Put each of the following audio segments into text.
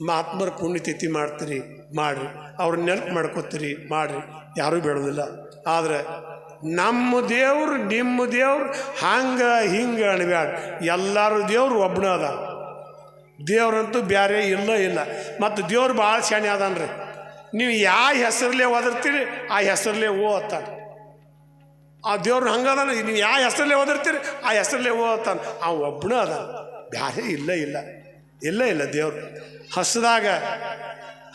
ಮಹಾತ್ಮರ ಪುಣ್ಯತಿಥಿ ಮಾಡ್ತೀರಿ, ಮಾಡ್ರಿ. ಅವ್ರ ನೆನಪು ಮಾಡ್ಕೋತೀರಿ, ಮಾಡ್ರಿ. ಯಾರೂ ಬೇಡೋದಿಲ್ಲ. ಆದರೆ ನಮ್ಮ ದೇವ್ರು, ನಿಮ್ಮ ದೇವ್ರು ಹಂಗೆ, ಹಿಂಗೆ ಅಣಬ್ಯಾಡ ಎಲ್ಲರೂ ದೇವ್ರು ಒಬ್ಬನ ಅದ. ದೇವ್ರಂತೂ ಬೇರೆ ಇಲ್ಲ ಇಲ್ಲ. ಮತ್ತು ದೇವ್ರು ಭಾಳ ಶಾಣೆ ಅದಾನ್ರಿ. ನೀವು ಯಾವ ಹೆಸರಲ್ಲೇ ಓದಿರ್ತೀರಿ ಆ ಹೆಸರಲ್ಲೇ ಓ ಅತ್ತಾನೆ ಆ ದೇವ್ರು ಹಂಗದಾನ ನೀವು ಯಾವ ಹೆಸರಲ್ಲೇ ಓದಿರ್ತೀರಿ ಆ ಹೆಸರಲ್ಲೇ ಓ ಅತ್ತಾನೆ ಆ ಒಬ್ಬನ ಅದ. ಬೇರೆ ಇಲ್ಲ ಇಲ್ಲ. ಇಲ್ಲ ಇಲ್ಲ, ದೇವ್ರು. ಹಸದಾಗ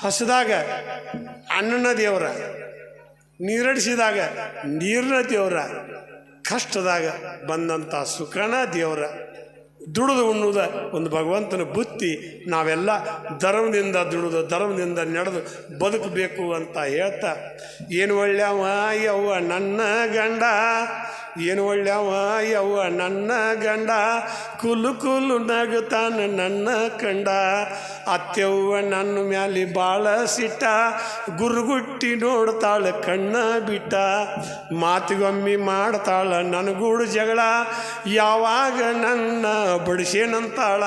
ಹಸದಾಗ ಅಣ್ಣನ ದೇವ್ರ, ನೀರಡಿಸಿದಾಗ ನೀರಿನ ದೇವ್ರ, ಕಷ್ಟದಾಗ ಬಂದಂಥ ಸುಖನ ದೇವ್ರ. ದುಡಿದು ಉಣ್ಣುವುದ ಒಂದು ಭಗವಂತನ ಬುತ್ತಿ, ನಾವೆಲ್ಲ ಧರ್ಮದಿಂದ ದುಡಿದು, ಧರ್ಮದಿಂದ ನಡೆದು ಬದುಕಬೇಕು ಅಂತ ಹೇಳ್ತಾ, ಏನು ಒಳ್ಳೆಯವ ಯವ್ವ ನನ್ನ ಗಂಡ ಏನು ಒಳ್ಳೆಯವ ಯವ್ವ, ನನ್ನ ಗಂಡ. ಕುಲು ಕುಲು ನಗುತ್ತಾನ ನನ್ನ ಕಂಡ. ಅತ್ತೆವ್ವ ನನ್ನ ಮ್ಯಾಲೆ ಭಾಳ ಸಿಟ್ಟ. ಗುರುಗುಟ್ಟಿ ನೋಡ್ತಾಳ, ಕಣ್ಣ ಬಿಟ್ಟ. ಮಾತುಗೊಮ್ಮಿ ಮಾಡ್ತಾಳ, ನನಗೂಡು ಜಗಳ. ಯಾವಾಗ ನನ್ನ ಬಡಿಸೇನಂತಾಳ?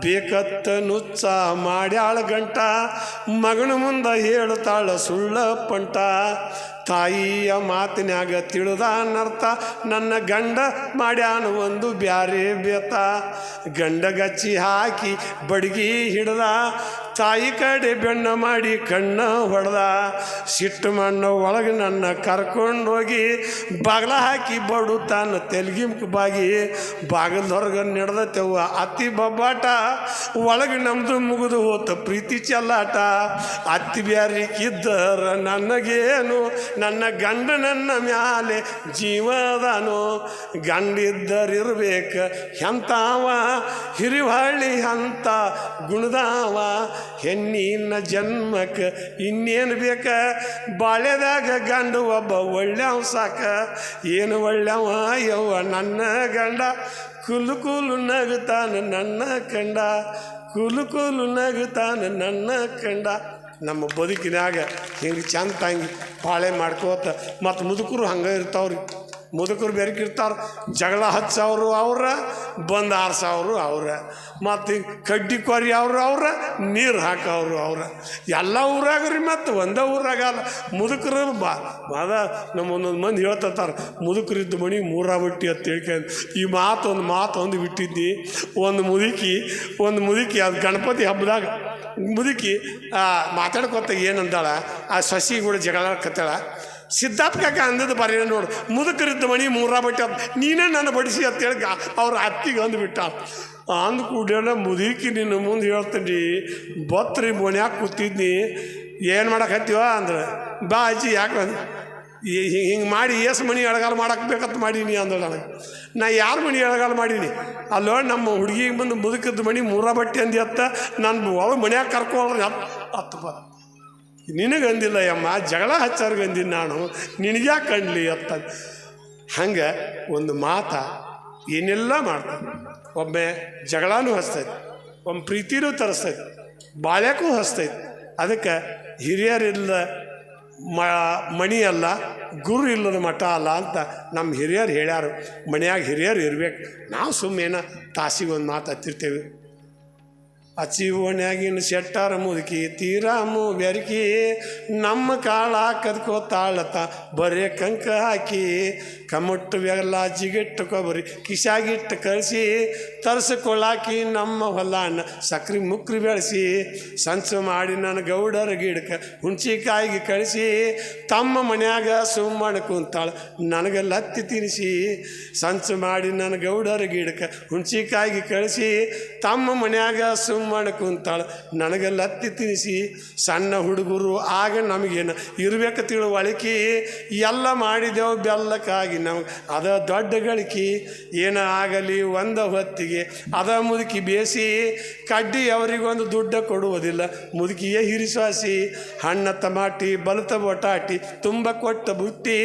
ಬೇಕತ್ತ ನುಚ್ಚ ಮಾಡ್ಯಾಳ ಗಂಟ. ಮಗನ ಮುಂದೆ ಹೇಳ್ತಾಳ, ಸುಳ್ಳ ಪಂಟ. ತಾಯಿಯ ಮಾತಿನ್ಯಾಗ ಅನ್ನರ್ಥ ನನ್ನ ಗಂಡ ಮಾಡ್ಯಾನ ಒಂದು ಬ್ಯಾರೆ ಬೆತ. ಗಂಡಗಚ್ಚಿ ಹಾಕಿ ಬಡಗಿ ಹಿಡ್ದ. ತಾಯಿ ಕಡೆ ಬೆಣ್ಣ ಮಾಡಿ ಕಣ್ಣ ಹೊಡೆದ. ಸಿಟ್ಟು ಮಣ್ಣು ಒಳಗೆ ನನ್ನ ಕರ್ಕೊಂಡೋಗಿ ಬಾಗ್ಲ ಹಾಕಿ ಬಡು ತಾನು ತೆಲ್ಗಿಮ್ಕ ಬಾಗಿ. ಬಾಗಿಲ್ದೊರ್ಗ ನಡೆದತೆವ್ವ ಅತ್ತಿ ಬಬ್ಬಾಟ. ಒಳಗೆ ನಮ್ಮದು ಮುಗಿದು ಹೋತ ಪ್ರೀತಿ ಚೆಲ್ಲಾಟ. ಅತ್ತಿ ಬ್ಯಾರಿಕಿದ್ದರ ನನಗೇನು ನನ್ನ ಗಂಡ ನನ್ನ ಮ್ಯಾಲೆ ಜೀವದಾನು, ಗಂಡಿದ್ದರಿರ್ಬೇಕು, ಎಂತಾವ? ಹಿರಿವಳ್ಳಿ ಅಂತ ಗುಣದಾವ. ಹೆಣ್ಣಿನ ಜನ್ಮಕ್ಕೆ ಇನ್ನೇನು ಬೇಕ? ಬಾಳೆದಾಗ ಗಂಡು ಒಬ್ಬ ಒಳ್ಳೆವ ಸಾಕ. ಏನು ಒಳ್ಳೆವ? ಯವ್ವ ನನ್ನ ಗಂಡ. ಕುಲು ಕುಲು ನಗುತ್ತಾನ ನನ್ನ ಕಂಡ. ಕುಲು ಕುಲು ನನ್ನ ಕಂಡ. ನಮ್ಮ ಬದುಕಿನಾಗ ಹಿಂಗೆ ಚಂದ ತಂಗಿ ಪಾಳೆ ಮಾಡ್ಕೋತ ಮತ್ತು ಮುದುಕರು ಹಂಗೆ ಇರ್ತಾವ್ರಿ. ಮುದುಕರು ಬೆರಕಿರ್ತಾರ ಜಗಳ ಹಚ್ಚವ್ರು ಅವ್ರ, ಬಂದು ಸಾವಿರ ಅವ್ರ. ಮತ್ತು ಕಡ್ಡಿ ಕೊರಿ ಅವ್ರು ಅವ್ರ, ನೀರು ಹಾಕೋರು ಅವ್ರ. ಎಲ್ಲ ಊರಾಗ ರೀ ಮತ್ತು ಒಂದೇ ಊರಾಗ ಮುದುಕರು ಬಾ, ಅದ ನಮ್ಮ ಒಂದೊಂದು ಮಂದಿ ಹೇಳ್ತಾರೆ ಮುದುಕರಿದ್ದ ಮಣಿ ಮೂರ ಬಟ್ಟಿ ಅಂತ ತಿಳ್ಕೊಂಡು ಈ ಮಾತು ಒಂದು ಮಾತು ಒಂದು ಬಿಟ್ಟಿದ್ದಿ. ಒಂದು ಮುದುಕಿ ಒಂದು ಮುದುಕಿ, ಅದು ಗಣಪತಿ ಹಬ್ಬದಾಗ ಮುದುಕಿ ಮಾತಾಡ್ಕೊತ ಏನಂದಾಳ, ಆ ಸಸಿ ಕೂಡ ಜಗಳಕತ್ತಾಳ ಸಿದ್ಧಾರ್ಥ ಕಾಕ ಅಂದದ್ದು ಬರೀ ನೋಡು. ಮುದುಕರಿದ್ದ ಮಣಿ ಮೂರ ಬಟ್ಟೆ ನೀನೇ ನನ್ನ ಬಡಿಸಿ ಅಂತೇಳಿ ಅವ್ರ ಅತ್ತಿಗೆ ಅಂದ್ಬಿಟ್ಟ. ಅಂದ ಕೂಡ ಮುದುಕಿ ನಿನ್ನ ಮುಂದೆ ಹೇಳ್ತೀನಿ ಬತ್ರಿ ಮನ್ಯಾಗ ಕೂತಿದ್ನಿ, ಏನು ಮಾಡಕತ್ತೀವ ಅಂದ್ರೆ, ಬಾ ಅಜ್ಜಿ, ಯಾಕೆ ಹಿಂಗೆ ಮಾಡಿ ಏಸು ಮಣಿ ಎಳಗಾಲ ಬೇಕಂತ ಮಾಡೀನಿ ಅಂದಳು ನನಗೆ. ನಾ ಯಾರು ಮಣಿ ಎಳಗಾಲ ಮಾಡೀನಿ? ಅಲ್ಲೋ, ನಮ್ಮ ಹುಡುಗಿಗೆ ಬಂದು ಮುದುಕಿದ್ದ ಮಣಿ ಮೂರ ಬಟ್ಟೆ ಅಂದಿ ಅತ್ತ ನಾನು ಒಳಗೆ ಮನ್ಯಾಗ ಕರ್ಕೊಳ್ರಿ ಹತ್ತು ಬಾ. ನಿನಗಂದಿಲ್ಲ ಯಮ್ಮ, ಜಗಳ ಹಚ್ಚಾರ್ಗಂದಿನ ನಾನು. ನಿನಗ್ಯಾಕೆ ಕಣ್ಲಿ ಅತ್ತ ಹಂಗೆ ಒಂದು ಮಾತ ಏನೆಲ್ಲ ಮಾಡ್ತಾನೆ ಒಮ್ಮೆ ಜಗಳನೂ ಹಚ್ತೈತೆ, ಒಮ್ಮೆ ಪ್ರೀತಿನೂ ತರಿಸ್ತೈತೆ ಬಾಳ್ಯಕ್ಕೂ ಹಚ್ತೈತೆ. ಅದಕ್ಕೆ ಹಿರಿಯರಿಲ್ಲ ಮ ಮಣಿ ಅಲ್ಲ ಗುರು ಇಲ್ಲದ ಮಠ ಅಲ್ಲ ಅಂತ ನಮ್ಮ ಹಿರಿಯರು ಹೇಳ್ಯಾರು. ಮನೆಯಾಗ ಹಿರಿಯರು ಇರ್ಬೇಕು. ನಾವು ಸುಮ್ಮನೆ ತಾಸಿಗೆ ಒಂದು ಮಾತು ಹತ್ತಿರ್ತೇವೆ ಅಚ್ಚಿ ಓಣ್ಯಾಗಿನ ಶೆಟ್ಟಾರ ಮುದುಕಿ ತೀರಾಮು ಬೆರಕಿ ನಮ್ಮ ಕಾಳ ಕದ್ಕೋತಾಳತ ಬರೇ ಕಂಕ ಹಾಕಿ, ಕಮಟ್ಟು ಬೆಲ್ಲ ಜಿಗಿಟ್ಟು ಕೊಬ್ಬರಿ, ಕಿಶಾಗಿಟ್ಟು ಕಳಿಸಿ ತರಿಸ್ಕೊಳ್ಳಾಕಿ ನಮ್ಮ ಹೊಲಾನ ಸಕ್ರೆ ಮುಕ್ರಿ ಬೆಳೆಸಿ, ಸಂಚು ಮಾಡಿ ನನ್ನ ಗೌಡರ ಗಿಡಕ್ಕೆ ಹುಣ್ಸಿಕಾಯಿಗೆ ಕಳಿಸಿ, ತಮ್ಮ ಮನ್ಯಾಗ ಸುಮ್ಮನೆ ಕುಂತಾಳ ನನಗೆ ಲತ್ತಿ ತಿನ್ನಿಸಿ ಸಂಚು ಮಾಡಿ ನನ್ನ ಗೌಡರ ಗಿಡಕ್ಕೆ ಹುಣ್ಸಿಕಾಯಿಗೆ ಕಳಿಸಿ, ತಮ್ಮ ಮನ್ಯಾಗ ಸುಮ್ಮನೆ ಕುಂತಾಳೆ ನನಗೆ ಲತ್ತಿ ತಿನ್ನಿಸಿ ಸಣ್ಣ ಹುಡುಗರು ಆಗ ನಮಗೇನು ಇರಬೇಕು ತಿಳುವಳಿಕೆ ಎಲ್ಲ ಮಾಡಿದೆವು ಬೆಲ್ಲಕ್ಕಾಗಿ ನಮಗೆ, ಅದ ದೊಡ್ಡ ಗಳಿಕೆ, ಏನ ಆಗಲಿ, ಒಂದ ಹೊತ್ತಿಗೆ ಅದ ಮುದುಕಿ ಬೇಸಿ ಕಡ್ಡಿ ಅವರಿಗೊಂದು ದುಡ್ಡ ಕೊಡುವುದಿಲ್ಲ. ಮುದುಕಿಯೇ ಹಿರಿಸಾಸಿ ಹಣ್ಣ ತಮಾಟಿ, ಬಲತ ಬೊಟಾಟಿ, ತುಂಬ ಕೊಟ್ಟ ಬುಟ್ಟಿ,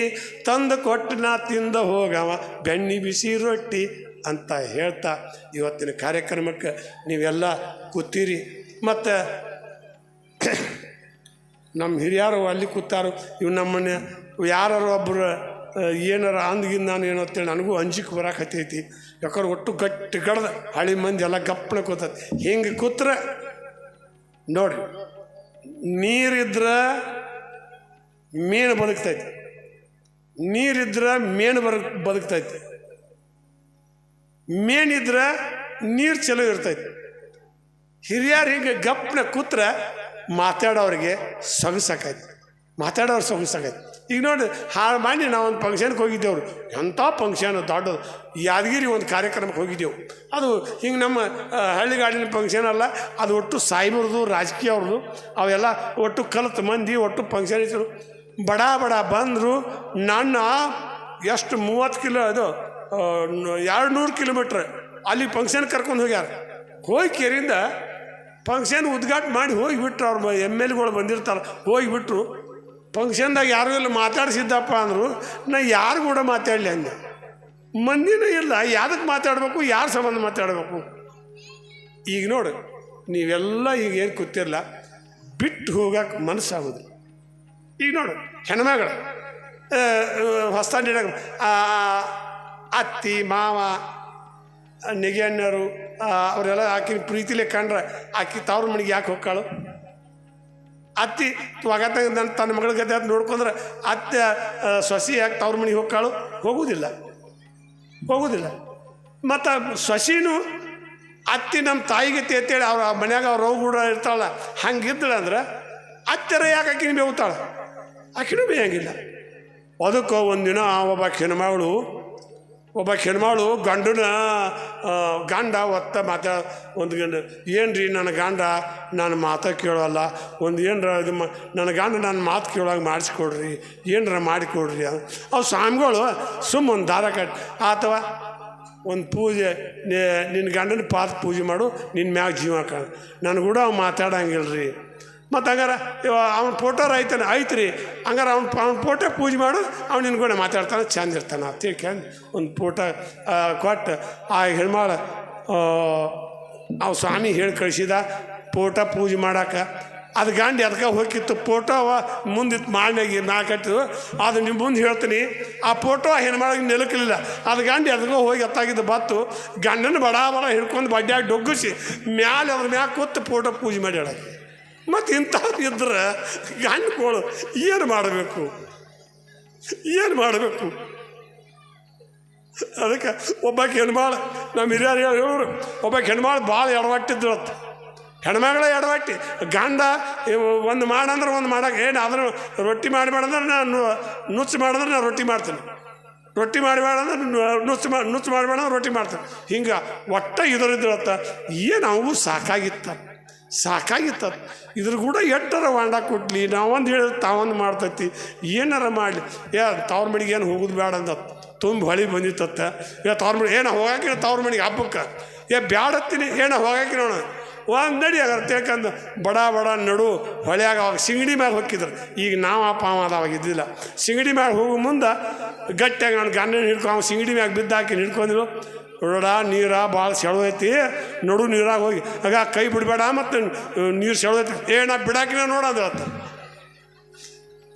ತಂದು ಕೊಟ್ಟು ನಾ ತಿಂದ ಹೋಗವ, ಬೆಣ್ಣಿ ಬಿಸಿ ರೊಟ್ಟಿ ಅಂತ ಹೇಳ್ತಾ ಇವತ್ತಿನ ಕಾರ್ಯಕ್ರಮಕ್ಕೆ ನೀವೆಲ್ಲ ಕೂತೀರಿ. ಮತ್ತು ನಮ್ಮ ಹಿರಿಯರು ಅಲ್ಲಿ ಕೂತಾರು, ಇವು ನಮ್ಮನ್ನ ಯಾರು ಒಬ್ಬರು ಏನಾರ ಅಂದ್ಗಿಂದ ನಾನು ಏನೋ ಅಂತೇಳಿ ನನಗೂ ಅಂಜಿಕೆ ಬರಕತ್ತೈತಿ. ಯಾಕಂದ್ರೆ ಒಟ್ಟು ಗಟ್ಟಿ ಕಡ್ದ ಹಳಿ ಮಂದಿ ಎಲ್ಲ ಗಪ್ಪನ ಕೂತೈತಿ ಹಿಂಗೆ ಕೂತ್ರೆ ನೋಡಿ ನೀರಿದ್ರ ಮೀನು ಬದುಕ್ತೈತಿ. ನೀರಿದ್ರ ಮೀನು ಬರ, ಬದುಕ್ತೈತಿ. ಮೇನಿದ್ರ ನೀರು ಚಲೋ ಇರ್ತೈತಿ. ಹಿರಿಯರು ಹಿಂಗೆ ಗಪ್ಪನ ಕೂತ್ರ ಮಾತಾಡೋರಿಗೆ ಸೊಗಸಾಕೈತಿ. ಮಾತಾಡೋರು ಸೊಗಸಾಕೈತಿ. ಈಗ ನೋಡಿ ಹಾಳು ಮಾಡಿ ನಾವು ಒಂದು ಫಂಕ್ಷನ್ಗೆ ಹೋಗಿದ್ದೇವ್ರು. ಎಂಥ ಫಂಕ್ಷನ್ ದೊಡ್ಡದು. ಯಾದಗಿರಿ ಒಂದು ಕಾರ್ಯಕ್ರಮಕ್ಕೆ ಹೋಗಿದ್ದೆವು. ಅದು ಹಿಂಗೆ ನಮ್ಮ ಹಳ್ಳಿಗಾಡಿನ ಫಂಕ್ಷನ್ ಅಲ್ಲ, ಅದು ಒಟ್ಟು ಸಾಯಿಬರದು ರಾಜಕೀಯ ಅವ್ರದ್ದು ಅವೆಲ್ಲ ಒಟ್ಟು ಕಲಿತು ಮಂದಿ ಒಟ್ಟು ಫಂಕ್ಷನ್ ಇದ್ರು. ಬಡ ಬಡ ಬಂದರು, ನನ್ನ ಎಷ್ಟು ಮೂವತ್ತು ಕಿಲೋ, ಅದು ಎರಡು ನೂರು ಕಿಲೋಮೀಟ್ರ್ ಅಲ್ಲಿ ಫಂಕ್ಷನ್ ಕರ್ಕೊಂಡು ಹೋಗ್ಯಾರ. ಹೋಗಿ ಕೇರಿಂದ ಫಂಕ್ಷನ್ ಉದ್ಘಾಟನೆ ಮಾಡಿ ಹೋಗಿಬಿಟ್ರು ಅವ್ರು ಎಂ ಎಲ್ಗಳು ಬಂದಿರ್ತಾರೆ. ಹೋಗಿಬಿಟ್ರು. ಫಂಕ್ಷನ್ದಾಗ ಯಾರು ಇಲ್ಲ, ಮಾತಾಡಿಸಿದ್ದಪ್ಪ ಅಂದರು, ನಾ ಯಾರು ಕೂಡ ಮಾತಾಡಲಿ ಅಂದೆ ಮಂದಿನೂ ಇಲ್ಲ ಯಾವ್ದಕ್ಕೆ ಮಾತಾಡಬೇಕು, ಯಾರ ಸಂಬಂಧ ಮಾತಾಡಬೇಕು? ಈಗ ನೋಡು, ನೀವೆಲ್ಲ ಈಗ ಏನು ಕೂತಿರಲ್ಲ ಬಿಟ್ಟು ಹೋಗಕ್ಕೆ ಮನಸ್ಸಾಗೋದು ಈಗ ನೋಡು ಹೆಣ್ಮಗಳು ಹೊಸ್ತಾಂಡಿ ಅತ್ತಿ, ಮಾವ ನೆಗೆಣ್ಣರು ಅವರೆಲ್ಲ ಆಕಿನ ಪ್ರೀತಿಲೇ ಕಂಡ್ರೆ, ಆಕಿ ತವ್ರ ಮನೆಗೆ ಯಾಕೆ ಹೋಗ್ಕಾಳು? ಅತ್ತಿ ಒಗತ ನನ್ನ ತನ್ನ ಮಗಳ ಗದ್ದೆ ಅಂತ ನೋಡ್ಕೊಂಡ್ರೆ ಅತ್ತೆ ಸೊಸಿ ಯಾಕೆ ತವ್ರ ಮನೆಗೆ ಹೋಗ್ಕಾಳು? ಹೋಗುವುದಿಲ್ಲ ಹೋಗುವುದಿಲ್ಲ ಮತ್ತು ಸೊಸಿನೂ ಅತ್ತಿ ನಮ್ಮ ತಾಯಿಗೆ ತೇತೇಳಿ ಅವ್ರ ಮನ್ಯಾಗ ಅವ್ರ ಕೂಡ ಇರ್ತಾಳ ಹಂಗಿದ್ದಳು ಅಂದ್ರೆ ಅತ್ತೆರ ಯಾಕೆ ಆಕಿನ ಬೇವುತ್ತಾಳ ಆಕಿನೂ ಬೇಯಂಗಿಲ್ಲ. ಅದಕ್ಕೆ ಒಂದಿನ ಒಬ್ಬ ಹೆಣ್ಮಗಳು ಒಬ್ಬ ಹೆಣ್ಮಗಳು ಗಂಡನ ಗಂಡ ಒತ್ತ ಮಾತಾ, ಒಂದು ಗಂಡ ಏನು ರೀ ನನ್ನ ಗಂಡ? ನಾನು ಮಾತ ಕೇಳೋಲ್ಲ. ಒಂದು ಏನರ ಇದು ನನ್ನ ಗಂಡ ನನ್ನ ಮಾತು ಕೇಳೋಂಗೆ ಮಾಡಿಸ್ಕೊಡ್ರಿ. ಏನರ ಮಾಡಿಕೊಡ್ರಿ ಅದು ಅವು ಸ್ವಾಮಿಗಳು ಸುಮ್ಮ ಒಂದು ದಾರ ಕಟ್ ಅಥವಾ ಒಂದು ಪೂಜೆ ನಿನ್ನ ಗಂಡನ ಪಾತ್ರ ಪೂಜೆ ಮಾಡು ನಿನ್ನ ಮ್ಯಾಗ ಜೀವ ಕಾಣ. ಅವ್ ಮಾತಾಡಂಗಿಲ್ಲ ರೀ ಮತ್ತು ಹಂಗಾರ ಅವ್ನ ಫೋಟೋ ರೈತನ ಐತ್ರಿ. ಹಂಗಾರೆ ಅವ್ನ ಅವ್ನ ಫೋಟೋ ಪೂಜೆ ಮಾಡು, ಅವ್ನು ನಿನ್ನ ಕೂಡ ಮಾತಾಡ್ತಾನೆ, ಚೆಂದ ಇರ್ತಾನೆ ತಿಳ್ಕೊಂಡು ಒಂದು ಫೋಟೋ ಕೊಟ್ಟು ಆ ಹೆಣ್ಮಾಳ ಅವ ಸ್ವಾಮಿ ಹೇಳಿ ಕಳಿಸಿದ ಫೋಟೋ ಪೂಜೆ ಮಾಡಕ್ಕೆ ಅದು ಗಾಂಡಿ ಅದಕ್ಕೆ ಹೋಗಿತ್ತು ಫೋಟೋ ಮುಂದಿತ್ತು ಮಾಡಿನಾಗಿ ನಾಲ್ಕಟ್ಟು ಅದು ನಿಮ್ಮ ಮುಂದೆ ಹೇಳ್ತೀನಿ, ಆ ಫೋಟೋ ಹೆಣ್ಮಾಳಿಗೆ ನೆಲಕಲಿಲ್ಲ. ಅದು ಗಾಂಡಿ ಅದಕ್ಕೆ ಹೋಗಿ ಎತ್ತಾಗಿದ್ದು ಬತ್ತು, ಗಂಡನ ಬಡ ಬಡ ಹಿಡ್ಕೊಂಡು ಬಡ್ಡ್ಯಾಗ ಡೊಗ್ಗಿಸಿ, ಮ್ಯಾಲೆ ಅದ್ರ ಮ್ಯಾಲೆ ಕೂತು ಫೋಟೋ ಪೂಜೆ ಮಾಡಿ ಹೇಳಕ್ಕೆ ಮತ್ತು ಇಂಥವ್ರು ಇದ್ರೆ ಗಂಡುಗಳು ಏನು ಮಾಡಬೇಕು? ಏನು ಮಾಡಬೇಕು? ಅದಕ್ಕೆ ಒಬ್ಬ ಹೆಣ್ಮಾಳು ನಮ್ಮ ಹಿರಿಯರು ಹೇಳೋರು ಒಬ್ಬ ಹೆಣ್ಮಾಳು ಭಾಳ ಎಡವಟ್ಟಿದ್ರು ಅಂತ ಹೆಣ್ಮಗಳ ಎಡವಟ್ಟಿ. ಗಂಡ ಒಂದು ಮಾಡಂದ್ರೆ ಒಂದು ಮಾಡಕ್ಕೆ ಏನು ಅದನ್ನು ರೊಟ್ಟಿ ಮಾಡಬೇಡಂದ್ರೆ ನಾನು ನುಚ್ಚು ಮಾಡಿದ್ರೆ ನಾನು ರೊಟ್ಟಿ ಮಾಡ್ತೀನಿ. ರೊಟ್ಟಿ ಮಾಡಬೇಡ ಅಂದ್ರೆ ನು- ನುಚ್ಚು ಮಾಡಿ ನುಚ್ಚು ಮಾಡಬೇಡ ಅಂದ್ರೆ ರೊಟ್ಟಿ ಮಾಡ್ತೀನಿ. ಹಿಂಗೆ ಒಟ್ಟ ಇದರಿದ್ರತ್ತ ಏನು ಅವು ಸಾಕಾಗಿತ್ತ ಸಾಕಾಗಿತ್ತ. ಇದ್ರ ಕೂಡ ಎಟ್ಟರ ವಾಂಡ ಕೊಟ್ಲಿ, ನಾವೊಂದು ಹೇಳಿದ್ರೆ ತಾವೊಂದು ಮಾಡ್ತೈತಿ. ಏನಾರ ಮಾಡಲಿ. ಏ ತವ್ರ ಮನೆಗೆ ಏನು ಹೋಗೋದು ಬೇಡ ಅಂದ. ತುಂಬ ಹೊಳಿ ಬಂದಿತ್ತತ್ತ. ಏ ತವ್ರ ಮನೆಗೆ ಏನೋ ಹೋಗಾಕಿನ ತವ್ರ ಮನೆಗೆ ಹಬ್ಬಕ್ಕೆ? ಏ, ಬ್ಯಾಡತ್ತೀನಿ, ಏನೋ ಹೋಗಾಕಿ ನೋಣ ಒಂದು ನಡಿ ಅದ್ರ ತಿಳ್ಕಂದು ಬಡ ಬಡ, ನಡು, ಹೊಳೆಯಾಗ ಅವಾಗ ಸಿಂಗಡಿ ಮ್ಯಾಗ ಹೊಕ್ಕಿದ್ರು. ಈಗ ನಾವು ಅಪ್ಪ ಅವಾಗ ಇದ್ದಿಲ್ಲ. ಸಿಂಗಡಿ ಮ್ಯಾಗ ಹೋಗೋ ಮುಂದೆ ಗಟ್ಟಿಯಾಗಿ ನಾನು ಗಂಡನ ಹಿಡ್ಕೊ ಅವ್ನು ಸಿಂಗಡಿ ಮ್ಯಾಗ ಬಿದ್ದಾಕಿ ಹಿಡ್ಕೊಂಡಿರು. ನೋಡ ನೀರ ಭಾಳ ಸೆಳೆದೈತಿ ನಡು ನೀರಾಗ ಹೋಗಿ. ಆಗ ಕೈ ಬಿಡಬೇಡ ಮತ್ತು ನೀರು ಸೆಳೆದೈತಿ ಏ, ನಾ ಬಿಡಾಕಿನ ನೋಡೋದು ಅಂತ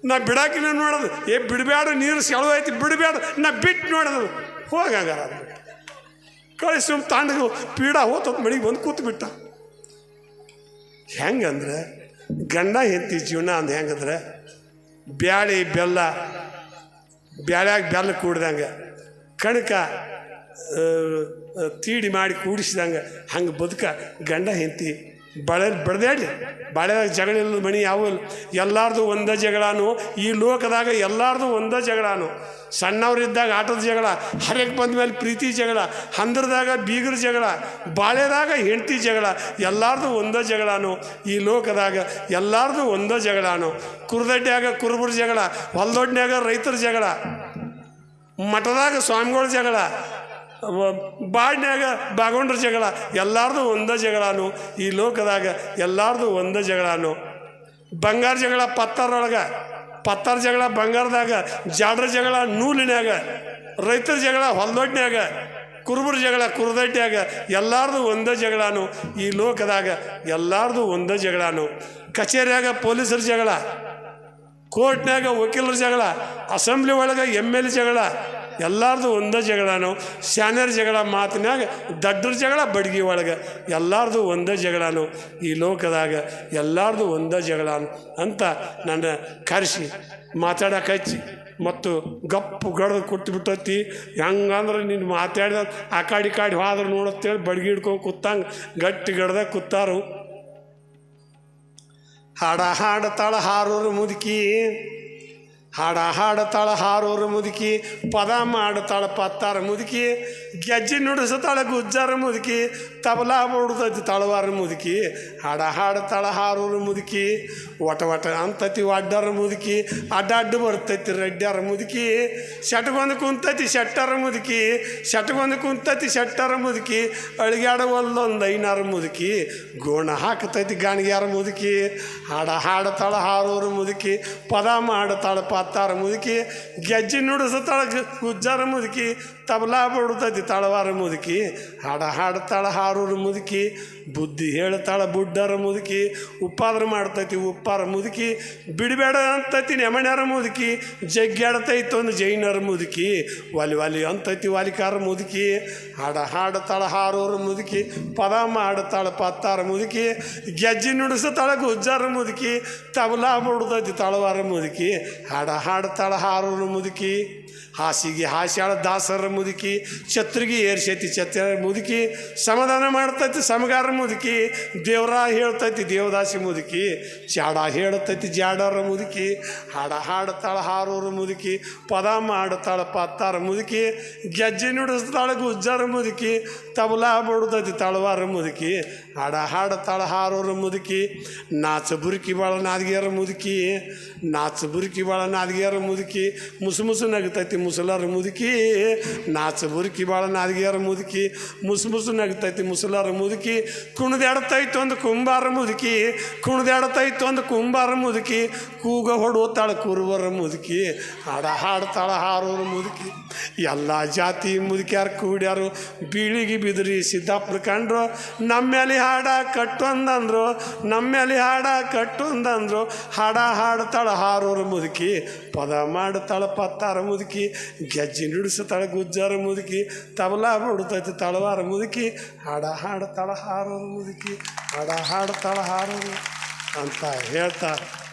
ನಾ ಬಿಡಾಕಿನ ನೋಡೋದು. ಏ ಬಿಡಬೇಡ ನೀರು ಸೆಳೆದೈತಿ ಬಿಡಬೇಡ ನಾ ಬಿಟ್ಟು ನೋಡೋದು. ಹೋಗಂಗಾರ ಅದು. ಕಳಿಸಿ ಸುಮ್ ತಾಂಡಗು ಪೀಡ ಹೋತ ಮನೆಗೆ ಬಂದು ಕೂತು ಬಿಟ್ಟ. ಹೆಂಗಂದ್ರೆ ಗಂಡ ಹೆತ್ತಿ ಜೀವನ ಅಂದ ಹೆಂಗಂದ್ರೆ ಬ್ಯಾಳಿ ಬೆಲ್ಲ, ಬ್ಯಾಳ್ಯಾಗ ಬೆಲ್ಲ ಕೂಡ್ದಂಗೆ ಕಣಕ ತೀಡಿ ಮಾಡಿ ಕೂಡಿಸಿದಂಗೆ ಹಂಗೆ ಬದುಕ ಗಂಡ ಹೆಂಡತಿ ಬಳೆ ಬಡ್ದಾಡಿ ಬಾಳೆದಾಗ ಜಗಳ ಇಲ್ಲ ಮಣಿ ಯಾವ ಎಲ್ಲಾರ್ದು ಒಂದೇ ಜಗಳಾನು. ಈ ಲೋಕದಾಗ ಎಲ್ಲಾರ್ದು ಒಂದೇ ಜಗಳಾನು. ಸಣ್ಣವರಿದ್ದಾಗ ಆಟದ ಜಗಳ ಹರಕ್ ಬಂದ ಮೇಲೆ ಪ್ರೀತಿ ಜಗಳ, ಹಂದ್ರದಾಗ ಬೀಗರ ಜಗಳ ಬಾಳೆದಾಗ ಹೆಂಡತಿ ಜಗಳ, ಎಲ್ಲಾರ್ದು ಒಂದೇ ಜಗಳಾನು. ಈ ಲೋಕದಾಗ ಎಲ್ಲಾರ್ದು ಒಂದೇ ಜಗಳಾನು. ಕುರ್ದಡ್ಡ್ಯಾಗ ಕುರುಬರ ಜಗಳ, ಹೊಲ್ದೊಡ್ನ್ಯಾಗ ರೈತರ ಜಗಳ, ಮಠದಾಗ ಸ್ವಾಮಿಗಳ ಜಗಳ ಬಾಡ್ನ್ಯಾಗ ಬಾಗೊಂಡ್ರ ಜಗಳ, ಎಲ್ಲಾರ್ದು ಒಂದೇ ಜಗಳಾನು. ಈ ಲೋಕದಾಗ ಎಲ್ಲಾರ್ದು ಒಂದೇ ಜಗಳಾನು. ಬಂಗಾರ ಜಗಳ ಪತ್ತಾರೊಳಗೆ ಪತ್ತಾರ ಜಗಳ ಬಂಗಾರದಾಗ, ಜಾಡ್ರ ಜಗಳ ನೂಲಿನ್ಯಾಗ, ರೈತರ ಜಗಳ ಹೊಲ್ದೊಡ್ನ್ಯಾಗ, ಕುರುಬರ ಜಗಳ ಕುರುದಡ್ಡ್ಯಾಗ ಎಲ್ಲಾರ್ದು ಒಂದೇ ಜಗಳಾನು. ಈ ಲೋಕದಾಗ ಎಲ್ಲಾರ್ದು ಒಂದೇ ಜಗಳಾನು. ಕಚೇರಿಯಾಗ ಪೊಲೀಸರ ಜಗಳ, ಕೋರ್ಟ್ನ್ಯಾಗ ವಕೀಲರ ಜಗಳ, ಅಸೆಂಬ್ಲಿ ಒಳಗೆ ಎಂ ಎಲ್ ಜಗಳ ಎಲ್ಲಾರ್ದು ಒಂದೇ ಜಗಳನು ಸ್ಯಾನರ್ ಜಗಳ ಮಾತಿನಾಗ ದಡ್ಡರ ಜಗಳ ಬಡ್ಗಿ ಒಳಗೆ. ಎಲ್ಲಾರ್ದು ಒಂದೇ ಜಗಳನು ಈ ಲೋಕದಾಗ ಎಲ್ಲಾರ್ದು ಒಂದೇ ಜಗಳನು ಅಂತ ನನ್ನ ಕರೆಸಿ ಮಾತಾಡಕ್ಕೆ ಹಚ್ಚಿ, ಮತ್ತು ಗಪ್ಪು ಗಡ್ದು ಕೊಟ್ಟು ಬಿಟ್ಟತಿ. ಹೆಂಗಂದ್ರೆ ನೀನು ಮಾತಾಡಿದ ಆ ಕಾಡಿ ಕಾಡಿ ಹೋದ್ರೆ ನೋಡತ್ತೇಳಿ, ಬಡ್ಗಿ ಹಿಡ್ಕೊಂಡು ಕೂತಂಗೆ ಗಟ್ಟಿ ಗಡ್ದ ಕೂತಾರು. ಹಾಡ ಹಾಡತಾಳ ಹಾರೋರು ಮುದುಕಿ. ಹಾಡ ಹಾಡತಾಳ ಹಾರೋರು ಮುದುಕಿ ಪದ ಮಾಡತಾಳ ಪತ್ತಾರ ಮುದುಕಿ. ಗೆಜ್ಜೆ ನುಡಿಸತಾಳ ಗುಜ್ಜಾರ ಮುದುಕಿ, ತಬಲಾ ಬುಡ್ತೈತಿ ತಳವಾರ ಮುದುಕಿ, ಹಾಡ ಹಾಡತಾಳ ಹಾರೋರು ಮುದುಕಿ ಒಟ ಒಟ ಅಂತತಿ ಅಡ್ಡಾರ ಮುದುಕಿ ಅಡ್ಡಾಡ್ಡ ಬರ್ತೈತಿ ರೆಡ್ಡಾರ ಮುದುಕಿ ಶಟ್ಗೊಂದು ಕುಂತೈತಿ ಶೆಟ್ಟಾರ ಮುದುಕಿ ಶಟ್ಗೊಂದು ಕುಂತೈತಿ ಶೆಟ್ಟಾರ ಮುದುಕಿ ಅಳಿಗಾಡ ಒಲ್ಲೊಂದು ಐನಾರ ಮುದುಕಿ, ಗೋಣ ಹಾಕ್ತೈತಿ ಗಾಣಿಗ್ಯಾರ ಮುದುಕಿ, ಹಾಡ ಹಾಡತಾಳ ಹಾರೋರು ಮುದುಕಿ, ಪದ ಮಾಡತಾಳ ಪತ್ತಾರ ಮುದುಕಿ, ಗೆಜ್ಜೆ ನುಡಿಸತಾಳ ಗುಜ್ಜಾರ ಮುದುಕಿ ತಬಲಾ ಬಿಡ್ತೈತಿ ತಳವಾರ ಮುದುಕಿ, ಹಾಡ ಹಾಡ್ತಾಳೆ ಹಾರೋರು ಮುದುಕಿ, ಬುದ್ಧಿ ಹೇಳ್ತಾಳೆ ಬುಡ್ಡರ ಮುದುಕಿ, ಉಪ್ಪಾದ್ರ ಮಾಡ್ತೈತಿ ಉಪ್ಪಾರ ಮುದುಕಿ, ಬಿಡಬೇಡ ಅಂತೈತಿ ನೆಮಣ್ಯಾರ ಮುದುಕಿ ಜಗ್ಗಾಡ್ತೈತಿ ಒಂದು ಜೈನರ ಮುದುಕಿ, ವಾಲಿ ವಾಲಿ ಅಂತೈತಿ ವಾಲಿಕಾರ ಮುದುಕಿ, ಹಾಡ ಹಾಡ್ತಾಳೆ ಹಾರೋರ ಮುದುಕಿ, ಪದ ಮಾಡತಾಳ ಪತ್ತಾರ ಮುದುಕಿ, ಗೆಜ್ಜೆ ನುಡಿಸ್ತಾಳೆ ಗುಜ್ಜಾರ ಮುದುಕಿ, ತಬಲಾ ಬಿಡ್ತೈತಿ ತಳವಾರ ಮುದುಕಿ, ಹಾಡ ಹಾಡ್ತಾಳೆ ಹಾರೋರ ಮುದುಕಿ. ಹಾಸಿಗೆ, ಹಾಸ್ಯಾಳ ದಾಸರ ಮುದುಕಿ ಛತ್ರಿಗೆ ಏರ್ಸೈತಿ ಛತ್ರ ಮುದುಕಿ, ಸಮಾಧಾನ ಮಾಡ್ತೈತಿ, ಸಮಗಾರ ಮುದುಕಿ, ದೇವ್ರ ಹೇಳ್ತೈತಿ, ದೇವದಾಸಿ ಮುದುಕಿ, ಜಾಡ ಹೇಳ್ತೈತಿ, ಜಾಡರ ಮುದುಕಿ, ಹಾಡ ಹಾಡತಾಳ ಹಾರೋರು ಮುದುಕಿ, ಪದ ಮಾಡತಾಳ ಪತ್ತಾರ ಮುದುಕಿ, ಗೆಜ್ಜೆ ನುಡಿಸ್ತಾಳೆ ಗುಜ್ಜಾರ ಮುದುಕಿ, ತಬಲಾ ಬಡ್ದೈತಿ ತಳವಾರ ಮುದುಕಿ, ಹಾಡ ಹಾಡತಾಳ ಹಾರೋರು ಮುದುಕಿ, ನಾಚ ಬುರುಕಿ ಬಾಳ ನಾದಿಗೆಯರ ಮುದುಕಿ, ನಾಚ ಬುರುಕಿ ಬಾಳ ನಾದಿಗೆಯರ ಮುದುಕಿ, ಮುಸು ಮುಸು ನಗ್ತೈತಿ ಮುಸಲಾರ ಮುದುಕಿ. ನಾಚ ಬುರುಕಿ, ಬಾಳ ನಾದಿಗೆಯರ ಮುದುಕಿ. ಮುಸು ಮುಸು ನಗ್ತೈತಿ, ಮುಸಲಾರ ಮುದುಕಿ. ಕುಣಿದಾಡ್ತೈತಿ ಒಂದು ಕುಂಬಾರ ಮುದುಕಿ. ಕುಣಿದಾಡ್ತೈತಿ ಒಂದು ಕುಂಬಾರ ಮುದುಕಿ. ಕೂಗ ಹೊಡುವತ್ತಾಳೆ ಕುರುಬರ ಮುದುಕಿ. ಹಾಡ ಹಾಡ್ತಾಳ ಹಾರೋರು ಮುದುಕಿ. ಎಲ್ಲ ಜಾತಿ ಮುದುಕ್ಯಾರ ಕೂಡ್ಯಾರು. ಬೀಳಿಗೆ ಬಿದ್ರಿ ಸಿದ್ದಾಪುರ ಕಂಡ್ರು. ನಮ್ಮೇಲೆ ಹಾಡ ಕಟ್ಟೊಂದಂದ್ರು. ನಮ್ಮೇಲೆ ಹಾಡ ಕಟ್ಟೊಂದಂದ್ರು. ಹಾಡ ಹಾಡ್ತಾಳ ಹಾರೋರ ಮುದುಕಿ. ಪದ ಮಾಡ್ತಾಳ ಪತ್ತಾರ ಮುದುಕಿ. ಗೆಜ್ಜೆ ನುಡಿಸ್ತಾಳ ಗುಜ್ಜಾರ ಮುದುಕಿ ತಬಲಾ ಬಡ್ತೈತಿ ತಳವಾರ ಮುದುಕಿ ಹಾಡ ಹಾಡ್ತಾಳ ಹಾರೋರು ಮುದುಕಿ ಹಾಡ ಹಾಡ್ತಾಳ ಹಾರೋರು ಅಂತ ಹೇಳ್ತಾರೆ